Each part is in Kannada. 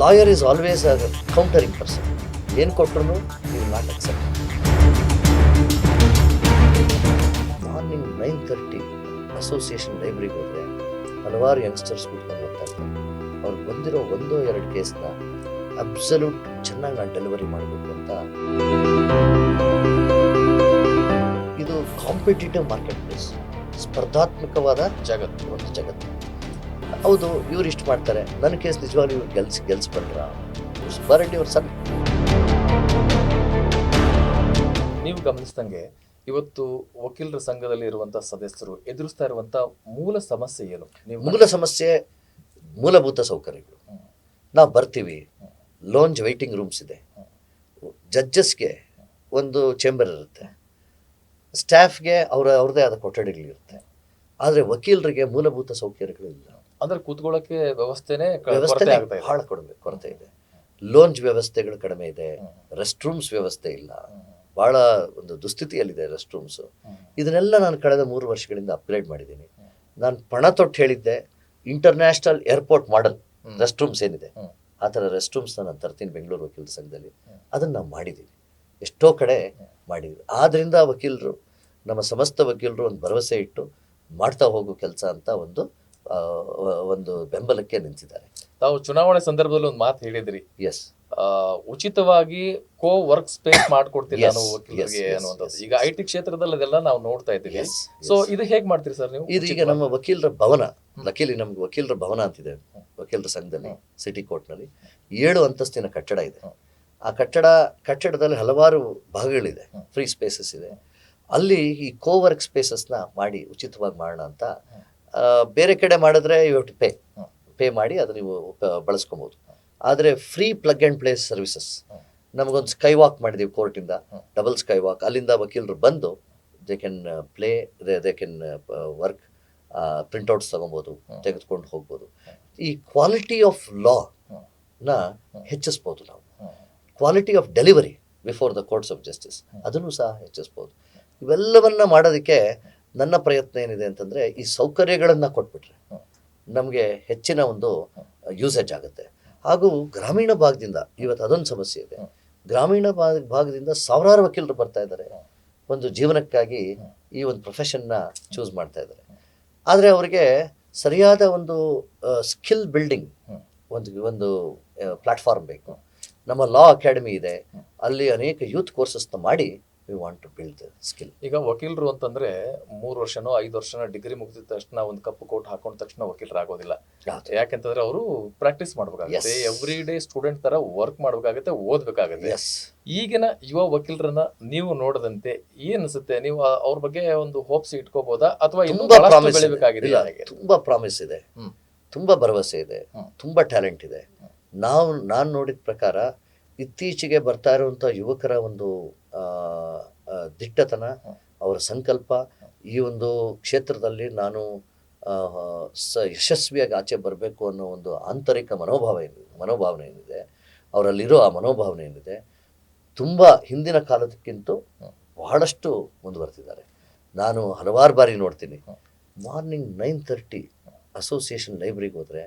Lawyer is always a countering person. ಏನು ಕೊಟ್ಟರು you not accept. Morning nine thirty association ಲೈಬ್ರರಿಗೆ ಹೋದರೆ ಹಲವಾರು ಯಂಗ್ಸ್ಟರ್ಸ್ ಕೂತ್ಕೊಂಡು ಹೋಗ್ತಾ ಅವ್ರಿಗೆ ಬಂದಿರೋ ಒಂದೋ ಎರಡು ಕೇಸ್ನ ಅಬ್ಸಲ್ಯೂಟ್ ಚೆನ್ನಾಗಿ ನಾನು ಡೆಲಿವರಿ ಮಾಡಬೇಕು ಅಂತ. ಇದು ಕಾಂಪಿಟೇಟಿವ್ ಮಾರ್ಕೆಟ್ ಪ್ಲೇಸ್ ಸ್ಪರ್ಧಾತ್ಮಕವಾದ ಜಗತ್ತು, ಒಂದು ಜಗತ್ತು. ಹೌದು ಇವ್ರು ಇಷ್ಟು ಮಾಡ್ತಾರೆ. ನನ್ನ ಕೇಸ್ ನಿಜವಾಗ್ಲೂ ಇವ್ರು ಗೆಲ್ಸ್ ಗೆಲ್ಸ್ಬಿಟ್ರ. ಸುಬ್ಬಾರೆಡ್ಡಿ ಅವ್ರ ಸಣ್ಣ ನೀವು ಗಮನಿಸ್ದಂಗೆ ಇವತ್ತು ವಕೀಲರ ಸಂಘದಲ್ಲಿ ಇರುವಂತಹ ಸದಸ್ಯರು ಎದುರಿಸ್ತಾ ಇರುವಂತ ಮೂಲ ಸಮಸ್ಯೆ ಏನು? ನೀವು ಮೂಲ ಸಮಸ್ಯೆ ಮೂಲಭೂತ ಸೌಕರ್ಯಗಳು. ನಾವು ಬರ್ತೀವಿ. ಲೋಂಜ್ ವೈಟಿಂಗ್ ರೂಮ್ಸ್ ಇದೆ. ಜಡ್ಜಸ್ಗೆ ಒಂದು ಚೇಂಬರ್ ಇರುತ್ತೆ. ಸ್ಟಾಫ್ಗೆ ಅವರ ಅವ್ರದ್ದೇ ಆದ ಕೊಠಡಿಗಳಿರುತ್ತೆ. ಆದರೆ ವಕೀಲರಿಗೆ ಮೂಲಭೂತ ಸೌಕರ್ಯಗಳು ಇಲ್ಲ ಅಂದ್ರೆ ಕೂತ್ಕೊಳ್ಳೋಕೆ ವ್ಯವಸ್ಥೆನೆ ವ್ಯವಸ್ಥೆ ಬಹಳ ಕಡಿಮೆ ಕೊರತೆ ಇದೆ. ಲೋಂಜ್ ವ್ಯವಸ್ಥೆಗಳು ಕಡಿಮೆ ಇದೆ. ರೆಸ್ಟ್ ರೂಮ್ಸ್ ವ್ಯವಸ್ಥೆ ಇಲ್ಲ. ಬಹಳ ಒಂದು ದುಸ್ಥಿತಿಯಲ್ಲಿದೆ ರೆಸ್ಟ್ ರೂಮ್ಸ್ ಇದನ್ನೆಲ್ಲ ನಾನು ಕಳೆದ ಮೂರು ವರ್ಷಗಳಿಂದ ಅಪ್ಗ್ರೇಡ್ ಮಾಡಿದ್ದೀನಿ. ನಾನು ಪಣ ತೊಟ್ಟು ಹೇಳಿದ್ದೆ international airport model. Rest rooms ಏನಿದೆ. ಆ ಥರ ರೆಸ್ಟ್ ರೂಮ್ಸ್ನ ನಾನು ತರ್ತೀನಿ ಬೆಂಗಳೂರು ವಕೀಲರ ಸಂಘದಲ್ಲಿ. ಅದನ್ನು ನಾವು ಮಾಡಿದ್ದೀವಿ ಎಷ್ಟೋ ಕಡೆ ಮಾಡಿದ್ವಿ. ಆದ್ದರಿಂದ ವಕೀಲರು ನಮ್ಮ ಸಮಸ್ತ ವಕೀಲರು ಒಂದು ಭರವಸೆ ಇಟ್ಟು ಮಾಡ್ತಾ ಹೋಗೋ ಕೆಲಸ ಅಂತ ಒಂದು ಒಂದು ಬೆಂಬಲಕ್ಕೆ ನಿಂತಿದ್ದಾರೆ. ತಾವು ಚುನಾವಣೆ ಸಂದರ್ಭದಲ್ಲಿ ಒಂದು ಮಾತು ಹೇಳಿದ್ರಿ. ಎಸ್ ಉಚಿತವಾಗಿ ಕೋ ವರ್ಕ್ ಸ್ಪೇಸ್ ಅನ್ನುವಂಥದ್ದು. ಈಗ. ಐ ಟಿ ಕ್ಷೇತ್ರದಲ್ಲಿ ಅದೆಲ್ಲ ನಾವು ನೋಡ್ತಾ ಇದ್ದೀವಿ. ಸೊ ಇದು ಹೇಗೆ ಮಾಡ್ತೀರಿ ಸರ್ ನೀವು? ಇದು ಈಗ ನಮ್ಮ ವಕೀಲರ ಭವನ ವಕೀಲಿ ನಮ್ಗೆ ವಕೀಲರ ಭವನ ಅಂತಿದೆ ವಕೀಲರ ಸಂಘದಲ್ಲಿ ಸಿಟಿ ಕೋರ್ಟ್ನಲ್ಲಿ. ಏಳು ಅಂತಸ್ತಿನ ಕಟ್ಟಡ ಇದೆ. ಆ ಕಟ್ಟಡ ಕಟ್ಟಡದಲ್ಲಿ ಹಲವಾರು ಭಾಗಗಳಿದೆ. ಫ್ರೀ ಸ್ಪೇಸಸ್ ಇದೆ. ಅಲ್ಲಿ ಈ ಕೋವರ್ಕ್ ಸ್ಪೇಸಸ್ನ ಮಾಡಿ ಉಚಿತವಾಗಿ ಮಾಡೋಣ ಅಂತ ಬೇರೆ ಕಡೆ ಮಾಡಿದ್ರೆ you have to pay pay ಮಾಡಿ ಅದು ನೀವು ಬಳಸ್ಕೊಬೋದು ಆದರೆ free plug and place services ನಮಗೊಂದು ಸ್ಕೈ ವಾಕ್ ಮಾಡಿದ್ದೀವಿ ಕೋರ್ಟಿಂದ. ಡಬಲ್ ಸ್ಕೈ ವಾಕ್ ಅಲ್ಲಿಂದ ವಕೀಲರು ಬಂದು they can play they can work printouts ತಗೊಬೋದು. ತೆಗೆದುಕೊಂಡು ಹೋಗ್ಬೋದು ಈ ಕ್ವಾಲಿಟಿ ಆಫ್ ಲಾ ಹ್ಮ್. ನ ಹ್ಮ್. ಹೆಚ್ಚಿಸ್ಬೋದು ನಾವು quality of delivery before the courts of justice. ಅದನ್ನು ಸಹ ಹೆಚ್ಚಿಸ್ಬೋದು ಇವೆಲ್ಲವನ್ನ ಮಾಡೋದಕ್ಕೆ ನನ್ನ ಪ್ರಯತ್ನ ಏನಿದೆ ಅಂತಂದರೆ ಈ ಸೌಕರ್ಯಗಳನ್ನು ಕೊಟ್ಬಿಟ್ರೆ ನಮಗೆ ಹೆಚ್ಚಿನ ಒಂದು ಯೂಸೇಜ್ ಆಗುತ್ತೆ. ಹಾಗೂ ಗ್ರಾಮೀಣ ಭಾಗದಿಂದ ಇವತ್ತು ಅದೊಂದು ಸಮಸ್ಯೆ ಇದೆ. ಗ್ರಾಮೀಣ ಭಾಗ, ಭಾಗದಿಂದ ಸಾವಿರಾರು ವಕೀಲರು ಬರ್ತಾ ಇದ್ದಾರೆ. ಒಂದು ಜೀವನಕ್ಕಾಗಿ ಈ ಒಂದು ಪ್ರೊಫೆಷನ್ನ ಚೂಸ್ ಮಾಡ್ತಾ ಇದ್ದಾರೆ. ಆದರೆ ಅವರಿಗೆ ಸರಿಯಾದ ಒಂದು ಸ್ಕಿಲ್ ಬಿಲ್ಡಿಂಗ್ ಒಂದು ಒಂದು ಪ್ಲಾಟ್ಫಾರ್ಮ್ ಬೇಕು. ನಮ್ಮ ಲಾ ಅಕಾಡೆಮಿ ಇದೆ. ಅಲ್ಲಿ ಅನೇಕ ಯೂತ್ ಕೋರ್ಸಸ್ನ ಮಾಡಿ we want to build skill ಈಗ ವಕೀಲರು ಅಂತಂದ್ರೆ ಮೂರು ವರ್ಷನೋ ಐದು ವರ್ಷನೋ ಡಿಗ್ರಿ ಮುಗಿದ ತಕ್ಷಣ ಒಂದು ಕಪ್ಪು ಕೋಟ್ ಹಾಕೊಂಡ ತಕ್ಷಣ ವಕೀಲರಾಗೋದಿಲ್ಲ ಯಾಕೆಂತಂದ್ರೆ ಅವರು ಪ್ರಾಕ್ಟೀಸ್ ಮಾಡ್ಬೇಕಾಗುತ್ತೆ. ಎವ್ರಿ ಡೇ ಸ್ಟೂಡೆಂಟ್ ತರ ವರ್ಕ್ ಮಾಡ್ಬೇಕಾಗತ್ತೆ ಓದ್ಬೇಕಾಗತ್ತೆ. ಈಗಿನ ಯುವ ವಕೀಲರನ್ನ ನೀವು ನೋಡದಂತೆ ಏನ್ ಅನ್ಸುತ್ತೆ ನೀವು ಅವ್ರ ಬಗ್ಗೆ ಒಂದು ಹೋಪ್ಸ್ ಇಟ್ಕೋಬಹುದಾ ಅಥವಾ ಇನ್ನೂ ತುಂಬಾ ಪ್ರಾಮಿಸ್ ಬೆಳಿಬೇಕಾಗಿದೆ ತುಂಬಾ ಪ್ರಾಮಿಸ್ ಇದೆ. ತುಂಬಾ ಭರವಸೆ ಇದೆ. ತುಂಬಾ ಟ್ಯಾಲೆಂಟ್ ಇದೆ. ನಾವು ನಾನು ನೋಡಿದ ಪ್ರಕಾರ ಇತ್ತೀಚೆಗೆ ಬರ್ತಾ ಇರುವಂಥ ಯುವಕರ ಒಂದು ದಿಟ್ಟತನ. ಅವರ ಸಂಕಲ್ಪ, ಈ ಒಂದು ಕ್ಷೇತ್ರದಲ್ಲಿ ನಾನು ಸ, ಯಶಸ್ವಿಯಾಗಿ ಆಚೆ ಬರಬೇಕು ಅನ್ನೋ ಒಂದು ಆಂತರಿಕ ಮನೋಭಾವ ಏನಿದೆ ಮನೋಭಾವನೆ ಏನಿದೆ, ಅವರಲ್ಲಿರೋ ಆ ಮನೋಭಾವನೆ ಏನಿದೆ, ತುಂಬ ಹಿಂದಿನ ಕಾಲದಕ್ಕಿಂತ. ಬಹಳಷ್ಟು ಮುಂದುವರೆದಿದ್ದಾರೆ ನಾನು ಹಲವಾರು ಬಾರಿ ನೋಡ್ತೀನಿ, ಮಾರ್ನಿಂಗ್ ನೈನ್ ತರ್ಟಿ ಅಸೋಸಿಯೇಷನ್ ಲೈಬ್ರರಿಗೆ ಹೋದರೆ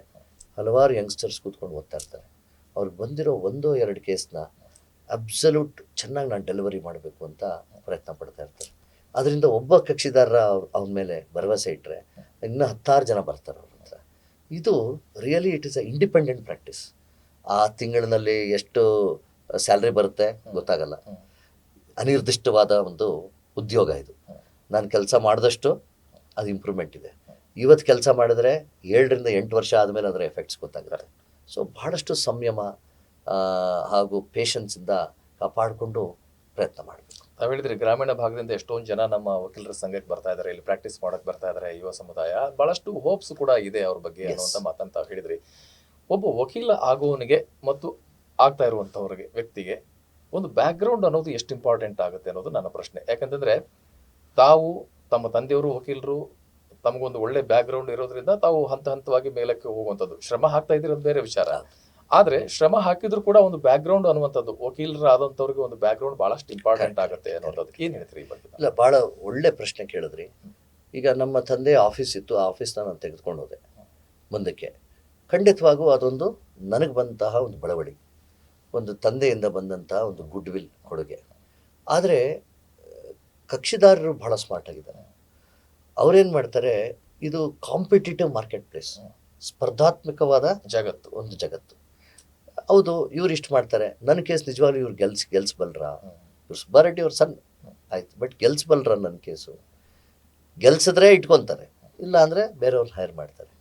ಹಲವಾರು ಯಂಗ್ಸ್ಟರ್ಸ್ ಕೂತ್ಕೊಂಡು ಓದ್ತಾ ಇರ್ತಾರೆ ಅವ್ರಿಗೆ ಬಂದಿರೋ ಒಂದೋ ಎರಡು ಕೇಸ್ನ ಅಬ್ಸಲ್ಯೂಟ್ ಚೆನ್ನಾಗಿ ನಾನು ಡೆಲಿವರಿ ಮಾಡಬೇಕು ಅಂತ ಪ್ರಯತ್ನ ಪಡ್ತಾ ಇರ್ತಾರೆ. ಅದರಿಂದ ಒಬ್ಬ ಕಕ್ಷಿದಾರರ ಅವನ ಮೇಲೆ ಭರವಸೆ ಇಟ್ಟರೆ ಇನ್ನೂ ಹತ್ತಾರು ಜನ ಬರ್ತಾರೆ ಅವ್ರ ಹತ್ರ. ಇದು really it is a independent practice ಆ ತಿಂಗಳಿನಲ್ಲಿ ಎಷ್ಟು ಸ್ಯಾಲ್ರಿ ಬರುತ್ತೆ ಗೊತ್ತಾಗಲ್ಲ. ಅನಿರ್ದಿಷ್ಟವಾದ ಒಂದು ಉದ್ಯೋಗ ಇದು. ನಾನು ಕೆಲಸ ಮಾಡಿದಷ್ಟು ಅದು ಇಂಪ್ರೂವ್ಮೆಂಟ್ ಇದೆ. ಇವತ್ತು ಕೆಲಸ ಮಾಡಿದ್ರೆ ಏಳರಿಂದ ಎಂಟು ವರ್ಷ ಆದಮೇಲೆ ಅದರ ಎಫೆಕ್ಟ್ಸ್ ಗೊತ್ತಾಗುತ್ತೆ. ಸೊ ಬಹಳಷ್ಟು ಸಂಯಮ ಹಾಗೂ ಪೇಷನ್ಸಿಂದ ಕಾಪಾಡಿಕೊಂಡು ಪ್ರಯತ್ನ ಮಾಡಬೇಕು. ನಾವು ಹೇಳಿದ್ರೆ ಗ್ರಾಮೀಣ ಭಾಗದಿಂದ ಎಷ್ಟೊಂದು ಜನ ನಮ್ಮ ವಕೀಲರ ಸಂಘಕ್ಕೆ ಬರ್ತಾ ಇದಾರೆ ಇಲ್ಲಿ ಪ್ರಾಕ್ಟೀಸ್ ಮಾಡೋಕ್ ಬರ್ತಾ ಇದಾರೆ ಯುವ ಸಮುದಾಯ. ಬಹಳಷ್ಟು ಹೋಪ್ಸ್ ಕೂಡ ಇದೆ ಅವ್ರ ಬಗ್ಗೆ ಅನ್ನುವಂಥ ಮಾತಂತ ಹೇಳಿದ್ರಿ. ಒಬ್ಬ ವಕೀಲ ಆಗುವವನಿಗೆ ಮತ್ತು ಆಗ್ತಾ ಇರುವಂಥವ್ರಿಗೆ ವ್ಯಕ್ತಿಗೆ ಒಂದು ಬ್ಯಾಕ್ಗ್ರೌಂಡ್ ಅನ್ನೋದು ಎಷ್ಟು ಇಂಪಾರ್ಟೆಂಟ್ ಆಗುತ್ತೆ ಅನ್ನೋದು ನನ್ನ ಪ್ರಶ್ನೆ. ಯಾಕಂತಂದ್ರೆ ತಾವು ತಮ್ಮ ತಂದೆಯವರು ವಕೀಲರು ತಮಗೊಂದು ಒಳ್ಳೆ ಬ್ಯಾಕ್ಗ್ರೌಂಡ್ ಇರೋದ್ರಿಂದ ತಾವು ಹಂತ ಹಂತವಾಗಿ ಮೇಲಕ್ಕೆ ಹೋಗುವಂಥದ್ದು. ಶ್ರಮ ಹಾಕ್ತಾ ಇದ್ದೀರೋದು ಬೇರೆ ವಿಚಾರ. ಆದ್ರೆ ಶ್ರಮ ಹಾಕಿದ್ರು ಕೂಡ ಒಂದು ಬ್ಯಾಕ್ ಗ್ರೌಂಡ್ ಅನ್ನುವಂಥದ್ದು ವಕೀಲರಾದಂಥವ್ರಿಗೆ ಒಂದು ಬ್ಯಾಕ್ ಗ್ರೌಂಡ್ ಬಹಳಷ್ಟು ಇಂಪಾರ್ಟೆಂಟ್ ಆಗುತ್ತೆ ಅನ್ನೋದಕ್ಕೆ ಏನ್ ಹೇಳ್ತೀರಿ ಈ ಬಗ್ಗೆ? ಇಲ್ಲ ಭಾಳ ಒಳ್ಳೆ ಪ್ರಶ್ನೆ ಕೇಳಿದ್ರಿ. ಈಗ ನಮ್ಮ ತಂದೆ ಆಫೀಸ್ ಇತ್ತು ಆ ಆಫೀಸ್ನ ನಾನು ತೆಗೆದುಕೊಂಡು ಹೋದೆ ಮುಂದಕ್ಕೆ. ಖಂಡಿತವಾಗೂ ಅದೊಂದು ನನಗೆ ಬಂದಂತಹ ಒಂದು ಬಳವಳಿ ಒಂದು ತಂದೆಯಿಂದ ಬಂದಂತಹ ಒಂದು ಗುಡ್ ವಿಲ್ ಕೊಡುಗೆ. ಆದರೆ ಕಕ್ಷಿದಾರರು ಬಹಳ ಸ್ಮಾರ್ಟ್ ಆಗಿದ್ದಾರೆ. ಅವರೇನು ಮಾಡ್ತಾರೆ ಇದು ಕಾಂಪಿಟೇಟಿವ್ ಮಾರ್ಕೆಟ್ ಪ್ಲೇಸ್ ಸ್ಪರ್ಧಾತ್ಮಕವಾದ ಜಗತ್ತು. ಒಂದು ಜಗತ್ತು. ಹೌದು, ಇವ್ರು ಇಷ್ಟು ಮಾಡ್ತಾರೆ. ನನ್ನ ಕೇಸ್ ನಿಜವಾಗ್ಲೂ ಇವ್ರು ಗೆಲ್ಸ್ ಗೆಲ್ಸ್ಬಲ್ರ ಇವ್ರು ಸುಬ್ಬಾರೆಡ್ಡಿ ಅವ್ರು ಸಣ್ಣ, ಆಯ್ತು ಬಟ್ ಗೆಲ್ಸ್ಬಲ್ರ ನನ್ನ ಕೇಸು? ಗೆಲ್ಸಿದ್ರೆ ಇಟ್ಕೊತಾರೆ, ಇಲ್ಲ ಅಂದರೆ ಬೇರೆಯವ್ರು ಹೈರ್ ಮಾಡ್ತಾರೆ.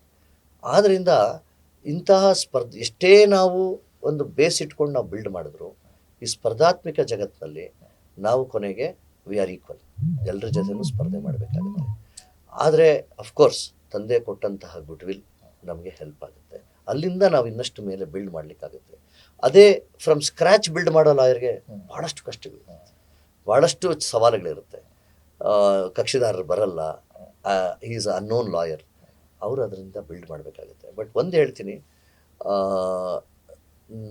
ಆದ್ದರಿಂದ ಇಂತಹ ಸ್ಪರ್ಧೆ ಎಷ್ಟೇ ನಾವು ಒಂದು ಬೇಸ್ ಇಟ್ಕೊಂಡು ನಾವು ಬಿಲ್ಡ್ ಮಾಡಿದ್ರು, ಈ ಸ್ಪರ್ಧಾತ್ಮಕ ಜಗತ್ತಿನಲ್ಲಿ ನಾವು ಕೊನೆಗೆ ವಿ ಆರ್ ಈಕ್ವಲ್ ಎಲ್ಲರ ಜೊತೆನೂ ಸ್ಪರ್ಧೆ ಮಾಡಬೇಕಾಗುತ್ತೆ. ಆದರೆ ಅಫ್ಕೋರ್ಸ್ ತಂದೆ ಕೊಟ್ಟಂತಹ ಗುಡ್ ವಿಲ್ ನಮಗೆ ಹೆಲ್ಪ್ ಆಗುತ್ತೆ. ಅಲ್ಲಿಂದ ನಾವು ಇನ್ನಷ್ಟು ಮೇಲೆ ಬಿಲ್ಡ್ ಮಾಡಲಿಕ್ಕಾಗುತ್ತೆ. ಅದೇ ಫ್ರಮ್ ಸ್ಕ್ರ್ಯಾಚ್ ಬಿಲ್ಡ್ ಮಾಡೋ ಲಾಯರ್ಗೆ ಭಾಳಷ್ಟು ಕಷ್ಟಗಳು. ಭಾಳಷ್ಟು ಸವಾಲುಗಳಿರುತ್ತೆ. ಕಕ್ಷಿದಾರರು ಬರಲ್ಲ. ಈಸ್ ಅನ್ನೋನ್ ಲಾಯರ್ ಅವರು ಅದರಿಂದ ಬಿಲ್ಡ್ ಮಾಡಬೇಕಾಗುತ್ತೆ. ಬಟ್ ಒಂದು ಹೇಳ್ತೀನಿ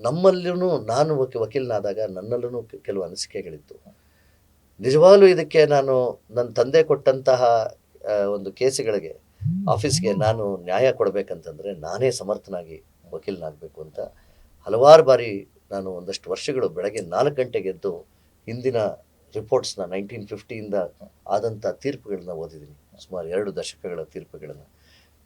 ನಮ್ಮಲ್ಲೂ ನಾನು ವಕೀ ವಕೀಲನಾದಾಗ ನನ್ನಲ್ಲೂ ಕೆಲವು ಅನಿಸಿಕೆಗಳಿತ್ತು. ನಿಜವಾಗಲೂ ಇದಕ್ಕೆ ನಾನು ನನ್ನ ತಂದೆ ಕೊಟ್ಟಂತಹ ಒಂದು ಕೇಸುಗಳಿಗೆ ಆಫೀಸ್ಗೆ ನಾನು ನ್ಯಾಯ ಕೊಡಬೇಕಂತಂದರೆ ನಾನೇ ಸಮರ್ಥನಾಗಿ ವಕೀಲನಾಗಬೇಕು ಅಂತ ಹಲವಾರು ಬಾರಿ ನಾನು ಒಂದಷ್ಟು ವರ್ಷಗಳು ಬೆಳಗ್ಗೆ ನಾಲ್ಕು ಗಂಟೆಗೆ ಎದ್ದು ಹಿಂದಿನ ರಿಪೋರ್ಟ್ಸ್ನ ನೈನ್ಟೀನ್ ಫಿಫ್ಟಿಯಿಂದ ಆದಂಥ ತೀರ್ಪುಗಳನ್ನ ಓದಿದ್ದೀನಿ. ಸುಮಾರು ಎರಡು ದಶಕಗಳ ತೀರ್ಪುಗಳನ್ನು.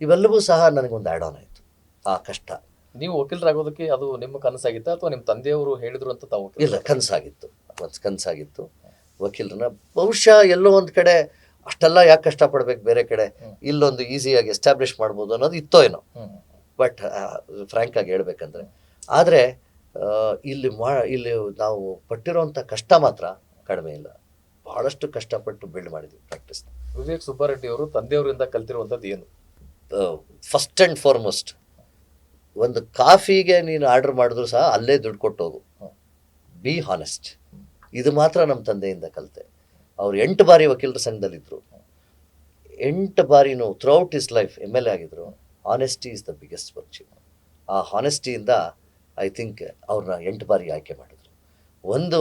ಇವೆಲ್ಲವೂ ಸಹ ನನಗೊಂದು ಆ್ಯಡ್ ಆನ್ ಆಯಿತು. ಆ ಕಷ್ಟ. ನೀವು ವಕೀಲರಾಗೋದಕ್ಕೆ ಅದು ನಿಮ್ಮ ಕನಸಾಗಿತ್ತು ಅಥವಾ ನಿಮ್ಮ ತಂದೆಯವರು ಹೇಳಿದ್ರು ಅಂತ ತಾವು? ಇಲ್ಲ ಕನಸಾಗಿತ್ತು. ಕನಸಾಗಿತ್ತು. ವಕೀಲರನ್ನ ಬಹುಶಃ ಎಲ್ಲೋ ಒಂದು ಕಡೆ ಅಷ್ಟೆಲ್ಲ ಯಾಕೆ ಕಷ್ಟಪಡ್ಬೇಕು ಬೇರೆ ಕಡೆ. ಇಲ್ಲೊಂದು ಈಸಿಯಾಗಿ ಎಸ್ಟಾಬ್ಲಿಷ್ ಮಾಡ್ಬೋದು ಅನ್ನೋದು ಇತ್ತೋ ಏನೋ. ಬಟ್ ಫ್ರ್ಯಾಂಕ್ ಆಗಿ ಹೇಳ್ಬೇಕಂದ್ರೆ. ಆದರೆ ಇಲ್ಲಿ ಮಾ ಇಲ್ಲಿ ನಾವು ಪಟ್ಟಿರುವಂಥ ಕಷ್ಟ ಮಾತ್ರ ಕಡಿಮೆ ಇಲ್ಲ. ಬಹಳಷ್ಟು ಕಷ್ಟಪಟ್ಟು ಬಿಲ್ಡ್ ಮಾಡಿದ್ವಿ ಪ್ರಾಕ್ಟೀಸ್ ವಿವೇಕ್ ಸುಬ್ಬಾರೆಡ್ಡಿ ಅವರು ತಂದೆಯವರಿಂದ ಕಲ್ತಿರುವಂಥದ್ದು ಏನು? ಫಸ್ಟ್ ಆ್ಯಂಡ್ ಫಾರ್ಮೋಸ್ಟ್ ಒಂದು ಕಾಫಿಗೆ ನೀನು ಆರ್ಡರ್ ಮಾಡಿದ್ರು ಸಹ ಅಲ್ಲೇ ದುಡ್ಡು ಕೊಟ್ಟು ಹೋಗು ಬಿ ಹಾನೆಸ್ಟ್ ಇದು ಮಾತ್ರ ನಮ್ಮ ತಂದೆಯಿಂದ ಕಲಿತೆ. ಅವ್ರು ಎಂಟು ಬಾರಿ ವಕೀಲರ ಸಂಘದಲ್ಲಿದ್ದರು ಎಂಟು ಬಾರಿನೂ throughout is life M L A ಆಗಿದ್ರು. Honesty is the biggest virtue ಆ ಹಾನೆಸ್ಟಿಯಿಂದ ಐ ಥಿಂಕ್ ಅವ್ರನ್ನ ಎಂಟು ಬಾರಿ ಆಯ್ಕೆ ಮಾಡಿದ್ರು. ಒಂದು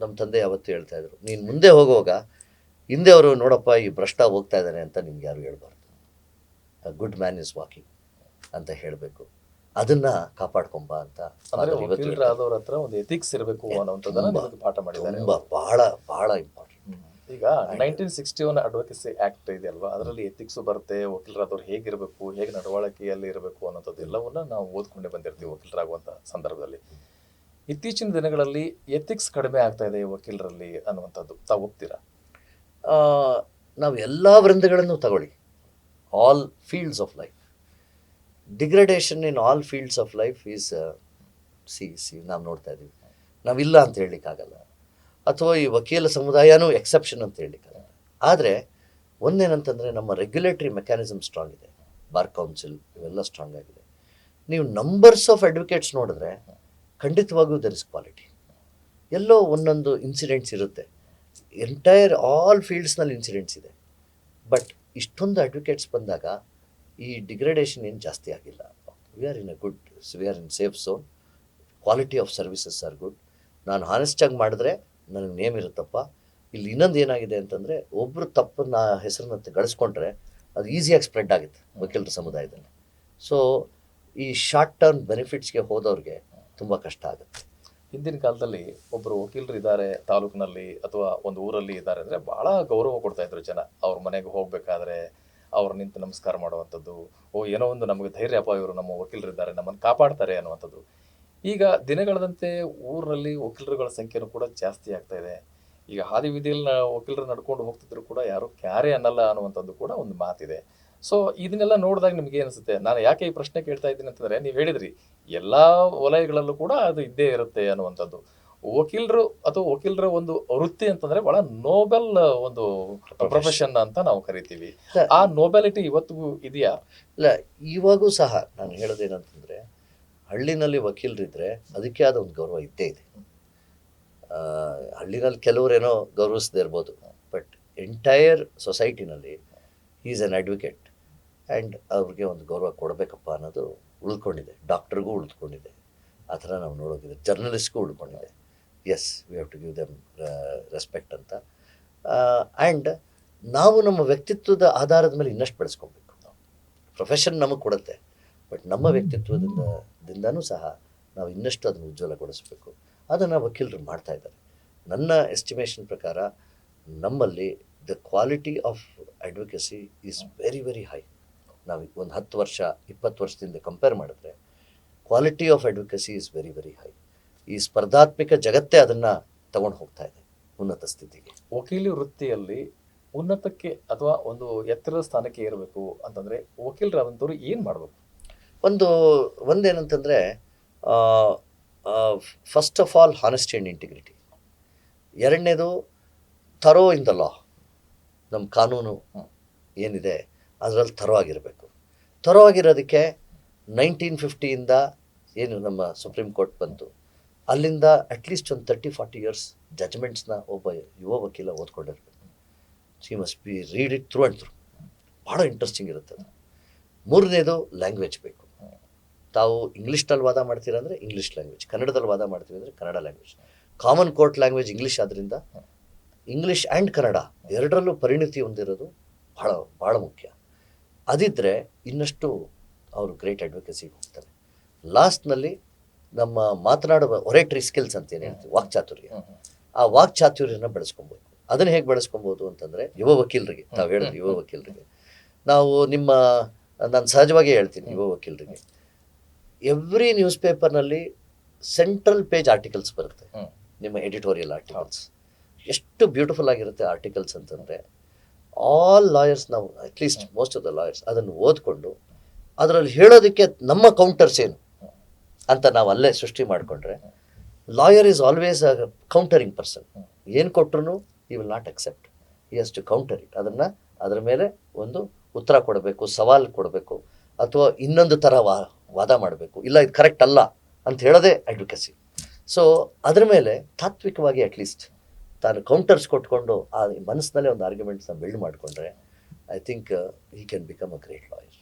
ನಮ್ಮ ತಂದೆ ಯಾವತ್ತು ಹೇಳ್ತಾ ಇದ್ರು ನೀನು ಮುಂದೆ ಹೋಗುವಾಗ ಹಿಂದೆ ಅವರು ನೋಡಪ್ಪ ಈ ಭ್ರಷ್ಟ ಹೋಗ್ತಾ ಇದ್ದಾನೆ ಅಂತ ನಿಮ್ಗೆ ಯಾರು ಹೇಳ್ಬಾರ್ದು. ಗುಡ್ ಮ್ಯಾನ್ ಇಸ್ ವಾಕಿಂಗ್ ಅಂತ ಹೇಳಬೇಕು. ಅದನ್ನ ಕಾಪಾಡ್ಕೊಂಬ ಅಂತ ಆದವ್ರ ಹತ್ರ ಒಂದು ಎಥಿಕ್ಸ್ ಇರಬೇಕು ಅನ್ನುವಂಥದ್ದನ್ನ ತುಂಬಾ, ಪಾಠ ಮಾಡಿದ್ದಾರೆ ತುಂಬಾ ಬಹಳ ಬಹಳ ಇಂಪಾರ್ಟೆಂಟ್. ಈಗ nineteen sixty one advocacy act ಇದೆ ಅಲ್ವಾ ಅದರಲ್ಲಿ ಎಥಿಕ್ಸ್ ಬರುತ್ತೆ ವಕೀಲರಾದವ್ರು ಹೇಗಿರಬೇಕು ಹೇಗೆ ನಡವಳಿಕೆಯಲ್ಲಿ ಇರಬೇಕು ಅನ್ನೋಂಥದ್ದು ಎಲ್ಲವನ್ನ ನಾವು ಓದ್ಕೊಂಡೇ ಬಂದಿರ್ತೀವಿ ವಕೀಲರಾಗುವಂತ ಸಂದರ್ಭದಲ್ಲಿ. ಇತ್ತೀಚಿನ ದಿನಗಳಲ್ಲಿ ಎಥಿಕ್ಸ್ ಕಡಿಮೆ ಆಗ್ತಾ ಇದೆ ವಕೀಲರಲ್ಲಿ ಅನ್ನುವಂಥದ್ದು. ತಾವು ಒಪ್ತೀರಾ? ನಾವು ಎಲ್ಲ ವೃಂದಗಳನ್ನು ತಗೊಳ್ಳಿ. All fields of life degradation in all fields of life is see see ನಾವು ನೋಡ್ತಾ ಇದ್ದೀವಿ ನಾವಿಲ್ಲ ಅಂತ ಹೇಳಲಿಕ್ಕಾಗಲ್ಲ. ಅಥವಾ ಈ ವಕೀಲ ಸಮುದಾಯನೂ ಎಕ್ಸೆಪ್ಷನ್ ಅಂತ ಹೇಳಲಿಕ್ಕಾಗಲ್ಲ ಆದರೆ, ಒಂದೇನಂತಂದರೆ ನಮ್ಮ ರೆಗ್ಯುಲೇಟರಿ ಮೆಕ್ಯಾನಿಸಮ್ ಸ್ಟ್ರಾಂಗ್ ಇದೆ. ಬಾರ್ ಕೌನ್ಸಿಲ್ ಇವೆಲ್ಲ ಸ್ಟ್ರಾಂಗ್ ಆಗಿದೆ. ನೀವು ನಂಬರ್ಸ್ ಆಫ್ ಅಡ್ವೊಕೇಟ್ಸ್ ನೋಡಿದ್ರೆ ಖಂಡಿತವಾಗಿಯೂ ದರ್ ಇಸ್ ಕ್ವಾಲಿಟಿ ಎಲ್ಲೋ ಒಂದೊಂದು ಇನ್ಸಿಡೆಂಟ್ಸ್ ಇರುತ್ತೆ. ಎಂಟೈರ್ ಆಲ್ ಫೀಲ್ಡ್ಸ್ನಲ್ಲಿ ಇನ್ಸಿಡೆಂಟ್ಸ್ ಇದೆ. ಬಟ್ ಇಷ್ಟೊಂದು ಅಡ್ವೊಕೇಟ್ಸ್ ಬಂದಾಗ ಈ ಡಿಗ್ರೇಡೇಷನ್ ಏನು ಜಾಸ್ತಿ ಆಗಿಲ್ಲ. We are in a good we are in safe zone quality of services are good ನಾನು ಹಾನೆಸ್ಟಾಗಿ ಮಾಡಿದ್ರೆ ನನಗೆ ನೇಮ್ ಇರುತ್ತಪ್ಪ. ಇಲ್ಲಿ ಇನ್ನೊಂದು ಏನಾಗಿದೆ ಅಂತಂದರೆ ಒಬ್ಬರು ತಪ್ಪನ್ನ ಹೆಸರನ್ನ ಗಳಿಸ್ಕೊಂಡ್ರೆ ಅದು ಈಸಿಯಾಗಿ ಸ್ಪ್ರೆಡ್ ಆಗುತ್ತೆ ವಕೀಲರ ಸಮುದಾಯದಲ್ಲಿ. ಸೊ ಈ ಶಾರ್ಟ್ ಟರ್ಮ್ ಬೆನಿಫಿಟ್ಸ್ಗೆ ಹೋದವ್ರಿಗೆ ತುಂಬ ಕಷ್ಟ ಆಗುತ್ತೆ. ಹಿಂದಿನ ಕಾಲದಲ್ಲಿ ಒಬ್ಬರು ವಕೀಲರು ಇದ್ದಾರೆ ತಾಲೂಕಿನಲ್ಲಿ ಅಥವಾ ಒಂದು ಊರಲ್ಲಿ ಇದ್ದಾರೆ ಅಂದರೆ ಭಾಳ ಗೌರವ ಕೊಡ್ತಾ ಇದ್ರು ಜನ. ಅವ್ರ ಮನೆಗೆ ಹೋಗಬೇಕಾದ್ರೆ ಅವ್ರು ನಿಂತು ನಮಸ್ಕಾರ ಮಾಡುವಂಥದ್ದು, ಓ ಏನೋ ಒಂದು ನಮಗೆ ಧೈರ್ಯಪ್ಪ ಇವರು ನಮ್ಮ ವಕೀಲರಿದ್ದಾರೆ, ನಮ್ಮನ್ನು ಕಾಪಾಡ್ತಾರೆ ಅನ್ನುವಂಥದ್ದು. ಈಗ ದಿನಗಳದಂತೆ ಊರಲ್ಲಿ ವಕೀಲರುಗಳ ಸಂಖ್ಯೆನೂ ಕೂಡ ಜಾಸ್ತಿ ಆಗ್ತಾ ಇದೆ. ಈಗ ಹಾದಿ ಬೀದಿಯಲ್ಲಿ ವಕೀಲರು ನಡ್ಕೊಂಡು ಹೋಗ್ತಿದ್ರು ಕೂಡ ಯಾರು ಕ್ಯಾರೆ ಅನ್ನಲ್ಲ ಅನ್ನುವಂಥದ್ದು ಕೂಡ ಒಂದು ಮಾತಿದೆ. ಸೊ ಇದನ್ನೆಲ್ಲ ನೋಡಿದಾಗ ನಿಮ್ಗೆ ಅನಿಸುತ್ತೆ ನಾನು ಯಾಕೆ ಈ ಪ್ರಶ್ನೆ ಕೇಳ್ತಾ ಇದ್ದೀನಿ ಅಂತಂದ್ರೆ ನೀವು ಹೇಳಿದ್ರಿ ಎಲ್ಲಾ ವಲಯಗಳಲ್ಲೂ ಕೂಡ ಅದು ಇದ್ದೇ ಇರುತ್ತೆ ಅನ್ನುವಂಥದ್ದು. ವಕೀಲರು ಅಥವಾ ವಕೀಲರ ಒಂದು ವೃತ್ತಿ ಅಂತಂದ್ರೆ ಬಹಳ ನೋಬೆಲ್ ಒಂದು ಪ್ರೊಫೆಷನ್ ಅಂತ ನಾವು ಕರಿತೀವಿ. ಆ ನೋಬೆಲಿಟಿ ಇವತ್ತಿಗೂ ಇದೆಯಾ? ಇಲ್ಲ ಇವಾಗೂ ಸಹ ನಾನು ಹೇಳೋದೇನಂತಂದರೆ ಹಳ್ಳಿನಲ್ಲಿ ವಕೀಲರಿದ್ದರೆ ಅದಕ್ಕೆ ಆದ ಒಂದು ಗೌರವ ಇದ್ದೇ ಇದೆ. ಹಳ್ಳಿನಲ್ಲಿ ಕೆಲವರೇನೋ ಗೌರವಿಸದೇ ಇರ್ಬೋದು, ಬಟ್ ಎಂಟೈರ್ ಸೊಸೈಟಿನಲ್ಲಿ ಈಸ್ ಎನ್ ಅಡ್ವೊಕೇಟ್ ಆ್ಯಂಡ್ ಅವ್ರಿಗೆ ಒಂದು ಗೌರವ ಕೊಡಬೇಕಪ್ಪ ಅನ್ನೋದು ಉಳ್ಕೊಂಡಿದೆ. ಡಾಕ್ಟ್ರಿಗೂ ಉಳ್ಕೊಂಡಿದೆ. ಆ ಥರ ನಾವು ನೋಡೋಗಿದೆ ಜರ್ನಲಿಸ್ಟ್ಗೂ ಉಳ್ಕೊಂಡಿದೆ. Yes, we have to give them respect ಅಂತ. ಆ್ಯಂಡ್ ನಾವು ನಮ್ಮ ವ್ಯಕ್ತಿತ್ವದ ಆಧಾರದ ಮೇಲೆ ಇನ್ನಷ್ಟು ಬೆಳೆಸ್ಕೊಬೇಕು ಪ್ರೊಫೆಷನ್ ನಮಗೆ ಕೊಡುತ್ತೆ, ಬಟ್ ನಮ್ಮ ವ್ಯಕ್ತಿತ್ವದಿಂದ ದಿಂದನೂ ಸಹ ನಾವು ಇನ್ನಷ್ಟು ಅದನ್ನು ಉಜ್ವಲಗೊಳಿಸಬೇಕು. ಅದನ್ನು ವಕೀಲರು ಮಾಡ್ತಾ ಇದ್ದಾರೆ. ನನ್ನ ಎಸ್ಟಿಮೇಷನ್ ಪ್ರಕಾರ ನಮ್ಮಲ್ಲಿ the quality of advocacy is very very high ನಾವು ಒಂದು ಹತ್ತು ವರ್ಷ, ಇಪ್ಪತ್ತು ವರ್ಷದಿಂದ ಕಂಪೇರ್ ಮಾಡಿದ್ರೆ quality of advocacy is very very high ಈ ಸ್ಪರ್ಧಾತ್ಮಕ ಜಗತ್ತೇ ಅದನ್ನು ತಗೊಂಡು ಹೋಗ್ತಾ ಇದೆ ಉನ್ನತ ಸ್ಥಿತಿಗೆ. ವಕೀಲಿ ವೃತ್ತಿಯಲ್ಲಿ ಉನ್ನತಕ್ಕೆ ಅಥವಾ ಒಂದು ಎತ್ತರದ ಸ್ಥಾನಕ್ಕೆ ಏರಬೇಕು ಅಂತಂದರೆ ವಕೀಲರಾದಂಥವ್ರು ಏನು ಮಾಡ್ಬೇಕು? ಒಂದು, ಒಂದೇನಂತಂದರೆ first of all honesty and integrity ಎರಡನೇದು ಥರೋ ಇನ್ ದ ಲಾ ನಮ್ಮ ಕಾನೂನು ಏನಿದೆ, ಅದರಲ್ಲಿ ಥರೋ ಆಗಿರಬೇಕು. ಥರೋ ಆಗಿರೋದಕ್ಕೆ ನೈನ್ಟೀನ್ ಫಿಫ್ಟಿಯಿಂದ ಏನು ನಮ್ಮ ಸುಪ್ರೀಂ ಕೋರ್ಟ್ ಬಂತು. ಅಲ್ಲಿಂದ ಅಟ್ಲೀಸ್ಟ್ ಒಂದು ತರ್ಟಿ ಫಾರ್ಟಿ ಇಯರ್ಸ್ ಜಜ್ಮೆಂಟ್ಸ್ನ ಒಬ್ಬ ಯುವ ವಕೀಲ ಓದ್ಕೊಂಡಿರ್ಬೇಕು. See must be read it through and through ಭಾಳ ಇಂಟ್ರೆಸ್ಟಿಂಗ್ ಇರುತ್ತೆ ಅದು. ಮೂರನೇದು ಲ್ಯಾಂಗ್ವೇಜ್ ಬೇಕು. ತಾವು ಇಂಗ್ಲೀಷ್ನಲ್ಲಿ ವಾದ ಮಾಡ್ತೀರಾ ಅಂದರೆ ಇಂಗ್ಲೀಷ್ ಲ್ಯಾಂಗ್ವೇಜ್ ಕನ್ನಡದಲ್ಲಿ ವಾದ ಮಾಡ್ತೀವಿ ಅಂದರೆ Kannada language common court language English ಆದ್ದರಿಂದ ಇಂಗ್ಲೀಷ್ ಆ್ಯಂಡ್ ಕನ್ನಡ ಎರಡರಲ್ಲೂ ಪರಿಣಿತಿ ಹೊಂದಿರೋದು ಭಾಳ ಭಾಳ ಮುಖ್ಯ. ಅದಿದ್ದರೆ ಇನ್ನಷ್ಟು ಅವರು ಗ್ರೇಟ್ ಅಡ್ವೊಕೇಸಿಗೆ ಹೋಗ್ತಾರೆ. ಲಾಸ್ಟ್ನಲ್ಲಿ ನಮ್ಮ ಮಾತನಾಡುವ ಒರೇಟ್ರಿ ಸ್ಕಿಲ್ಸ್ ಅಂತ ಏನು ಹೇಳ್ತೀವಿ ವಾಕ್ಚಾತುರ್ಯ. ಆ ವಾಕ್ಚಾತುರ್ಯನ ಬೆಳೆಸ್ಕೊಬೋದು. ಅದನ್ನು ಹೇಗೆ ಬೆಳೆಸ್ಕೊಬೋದು ಅಂತಂದರೆ ಯುವ ವಕೀಲರಿಗೆ ನಾವು ಹೇಳಿದ್ರಿ ಯುವ ವಕೀಲರಿಗೆ. ನಾವು ನಿಮ್ಮ ನಾನು ಸಹಜವಾಗಿ ಹೇಳ್ತೀನಿ ಯುವ ವಕೀಲರಿಗೆ. ಎವ್ರಿ ನ್ಯೂಸ್ ಪೇಪರ್ನಲ್ಲಿ ಸೆಂಟ್ರಲ್ ಪೇಜ್ ಆರ್ಟಿಕಲ್ಸ್ ಬರುತ್ತೆ. ನಿಮ್ಮ ಎಡಿಟೋರಿಯಲ್ ಆರ್ಟಿಕಲ್ಸ್ ಎಷ್ಟು ಬ್ಯೂಟಿಫುಲ್ ಆಗಿರುತ್ತೆ ಆರ್ಟಿಕಲ್ಸ್ ಅಂತಂದರೆ ಆಲ್ ಲಾಯರ್ಸ್ ನಾವು at least most of the lawyers ಅದನ್ನು ಓದ್ಕೊಂಡು ಅದರಲ್ಲಿ ಹೇಳೋದಕ್ಕೆ ನಮ್ಮ ಕೌಂಟರ್ಸ್ ಏನು? ಅಂತ ನಾವು ಅಲ್ಲೇ ಸೃಷ್ಟಿ ಮಾಡಿಕೊಂಡ್ರೆ lawyer is always a countering person ಏನು ಕೊಟ್ಟರು ಈ ವಿಲ್ ನಾಟ್ ಅಕ್ಸೆಪ್ಟ್ ಈ ಹಸ್ ಟು ಕೌಂಟರ್ ಇಟ್ ಅದನ್ನು ಅದರ ಮೇಲೆ ಒಂದು ಉತ್ತರ ಕೊಡಬೇಕು ಸವಾಲು ಕೊಡಬೇಕು ಅಥವಾ ಇನ್ನೊಂದು ಥರ ವಾ ವಾದ ಮಾಡಬೇಕು. ಇಲ್ಲ, ಇದು ಕರೆಕ್ಟ್ ಅಲ್ಲ ಅಂತ ಹೇಳೋದೇ ಅಡ್ವೊಕಸಿ ಸೊ ಅದ್ರ ಮೇಲೆ ತಾತ್ವಿಕವಾಗಿ ಅಟ್ಲೀಸ್ಟ್ ತಾನು ಕೌಂಟರ್ಸ್ ಕೊಟ್ಕೊಂಡು ಆ ಮನಸ್ಸಿನಲ್ಲೇ ಒಂದು ಆರ್ಗ್ಯುಮೆಂಟ್ಸ್ನ ಬಿಲ್ಡ್ ಮಾಡಿಕೊಂಡ್ರೆ I think he can become a great lawyer